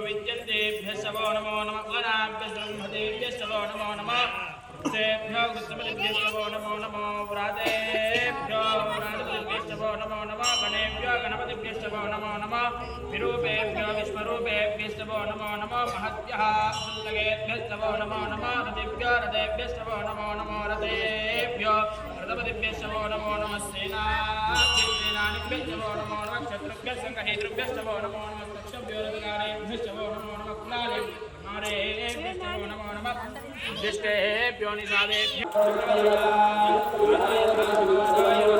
विद्यन्तेभ्यः शवो नमो नमः वनाभ्यः ब्रह्मदेभ्यः शवो नमो नमः तेभ्यो वृत्तमलिभ्यः शवो नमो नमो व्रातेभ्यो व्रातबलिभ्यः शवो नमो नमः गणेभ्यो गणपतिभ्यः शवो नमो नमः विरूपेभ्यो विश्वरूपेभ्यः शवो नमो नमः महत्यः सुन्दगेभ्यः शवो नमो नमः रतिभ्यो रथेभ्यः शवो नमो नमो रथेभ्यो रथपतिभ्यः शवो नमो नमः सेनाभ्यः सेनानिभ्यः शवो नमो नमः शत्रुभ्यः सङ्गहेतृभ्यः शवो नमो नमः तक्षभ्यो रविकारेभ्यः शवो नमो नमः कुलालेभ्यः नारेभ्यः शवो नमो नमः दिष्टेभ्यो విషం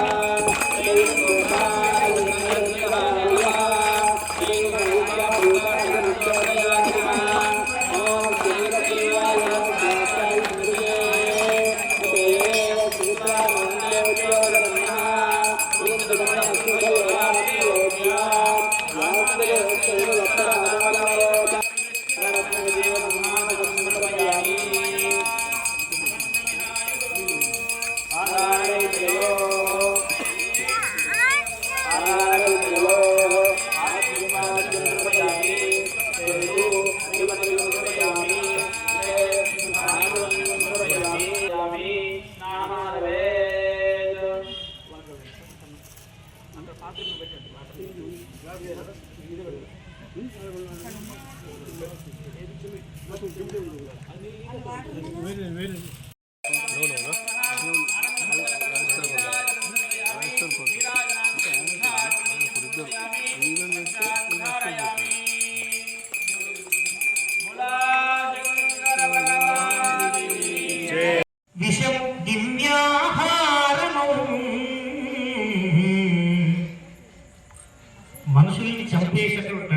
చంపేసేటువంటి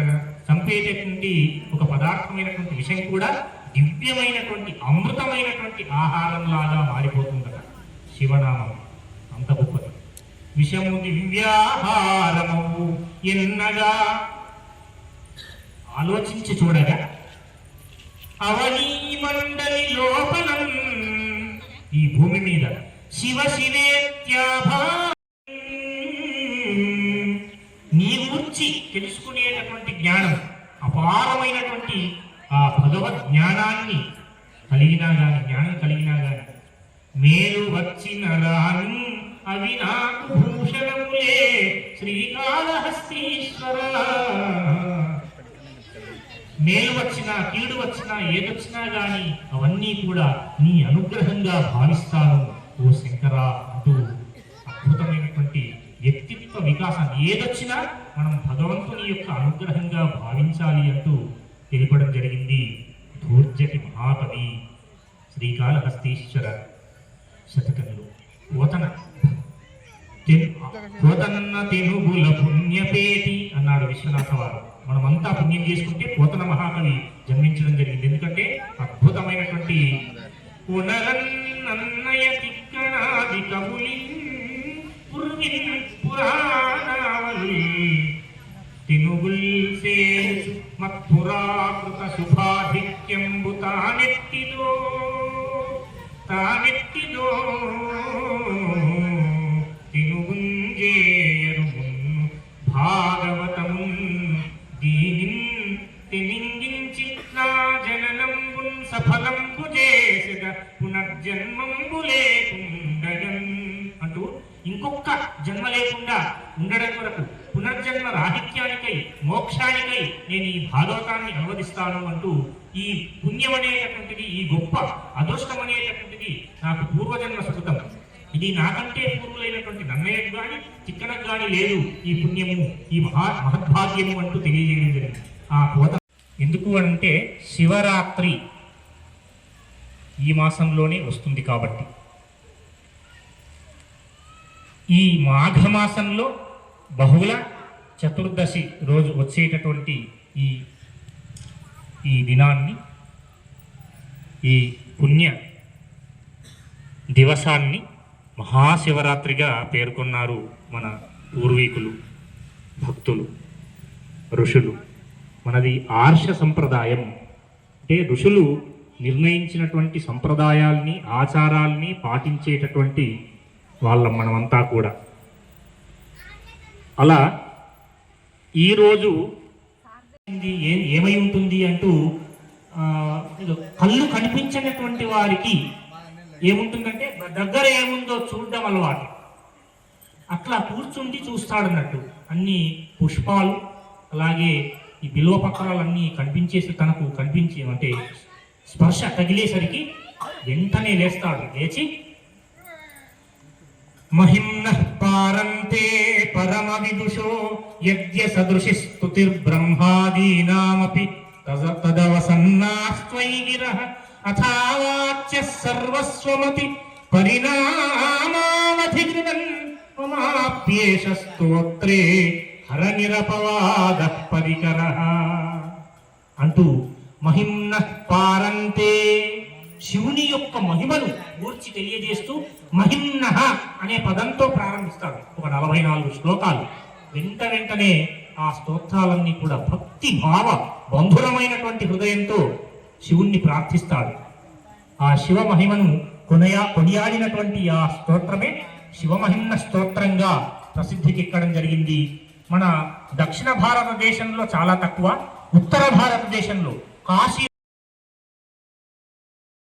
చంపేటటువంటి ఒక పదార్థమైనటువంటి విషయం కూడా దివ్యమైనటువంటి అమృతమైనటువంటి ఆహారంలాగా మారిపోతుందట శివనామం. అంత గొప్పది. విషము దివ్యాహారము ఎన్నగా? ఆలోచించి చూడగా అవనీ మండలి లోపలం ఈ భూమి మీద శివ శివేత్యాభా చూసి తెలుసుకునేటటువంటి జ్ఞానం అపారమైనటువంటి ఆ భగవత్ జ్ఞానాన్ని కలిగినా గాని జ్ఞానం కలిగినా గాని మేలు వచ్చిన రాను అవి నాకు భూషణములే. శ్రీకాళహస్తీశ్వర. మేలు వచ్చినా కీడు వచ్చినా ఏదొచ్చినా గాని అవన్నీ కూడా నీ అనుగ్రహంగా భావిస్తాను ఓ శంకరా అంటూ వికాసం ఏదొచ్చినా మనం భగవంతుని యొక్క అనుగ్రహంగా భావించాలి అంటూ తెలిపడం జరిగింది ధూర్జటి మహాకవి శ్రీకాళహస్తీశ్వర శతకంలో. పోతన. పోతనన్న తెనుగుల పుణ్యపేటి అన్నాడు విశ్వనాథ వారు మనమంతా పుణ్యం చేసుకుంటే పోతన మహాకవి జన్మించడం జరిగింది. ఎందుకంటే అద్భుతమైనటువంటి పునరన్నయ్య తిక్కనాది కవులి పురాణావళి తెనుగుల్ మత్పురాకృత శుభాధిక్యంబు తానెత్తిదో తానెత్తిదో. ఇంకొక జన్మ లేకుండా ఉండడం కొరకు పునర్జన్మ రాహిత్యానికై మోక్షానికై నేను ఈ భాగవతాన్ని అనువదిస్తాను అంటూ ఈ పుణ్యం అనేటటువంటిది ఈ గొప్ప అదృష్టం అనేటటువంటిది నాకు పూర్వజన్మ సుకృతం. ఇది నాకంటే పూర్వులైనటువంటి నన్నయ్యకు కానీ చిక్కనకు కానీ లేదు ఈ పుణ్యము ఈ మహా మహద్భాగ్యము అంటూ తెలియజేయడం జరిగింది. ఆ కోత ఎందుకు అంటే శివరాత్రి ఈ మాసంలోనే వస్తుంది కాబట్టి. ఈ మాఘమాసంలో బహుళ చతుర్దశి రోజు వచ్చేటటువంటి ఈ ఈ దినాన్ని ఈ పుణ్య దివసాన్ని మహాశివరాత్రిగా పేర్కొన్నారు మన పూర్వీకులు భక్తులు ఋషులు. మనది ఆర్ష సంప్రదాయం. అంటే ఋషులు నిర్ణయించినటువంటి సంప్రదాయాల్ని ఆచారాల్ని పాటించేటటువంటి వాళ్ళం మనమంతా కూడా. అలా ఈరోజు ఏం ఏమై ఉంటుంది అంటూ కళ్ళు కనిపించినటువంటి వారికి ఏముంటుందంటే దగ్గర ఏముందో చూడడం అలవాటు. అట్లా కూర్చుండి చూస్తాడన్నట్టు. అన్ని పుష్పాలు అలాగే ఈ బిల్వ పత్రాలన్నీ కనిపించేసి తనకు కనిపించి అంటే స్పర్శ తగిలేసరికి వెంటనే లేస్తాడు. లేచి మహిమ్న పారంతే పరమ విదుషో యజ్ఞ సదృశి స్తుతిర్బ్రహ్మాదీనామపి తద- తదవసన్నాస్త్వై గిరః అథావాచ్య సర్వస్వమతి పరిణామావధిగృణన్ మమాప్యేష స్తోత్రే హర నిరపవాద పరికర అంటూ మహిమ్న పారంతే శివుని యొక్క మహిమను గూర్చి తెలియజేస్తూ మహిన్న అనే పదంతో ప్రారంభిస్తాడు ఒక నలభై నాలుగు శ్లోకాలు. వెంట వెంటనే ఆ స్తోత్రాలన్నీ కూడా భక్తి భావ బంధురమైనటువంటి హృదయంతో శివుణ్ణి ప్రార్థిస్తాడు. ఆ శివ మహిమను కొనయా కొనియాడినటువంటి ఆ స్తోత్రమే శివమహిమ్న స్తోత్రంగా ప్రసిద్ధికెక్కడం జరిగింది. మన దక్షిణ భారతదేశంలో చాలా తక్కువ ఉత్తర భారతదేశంలో కాశీ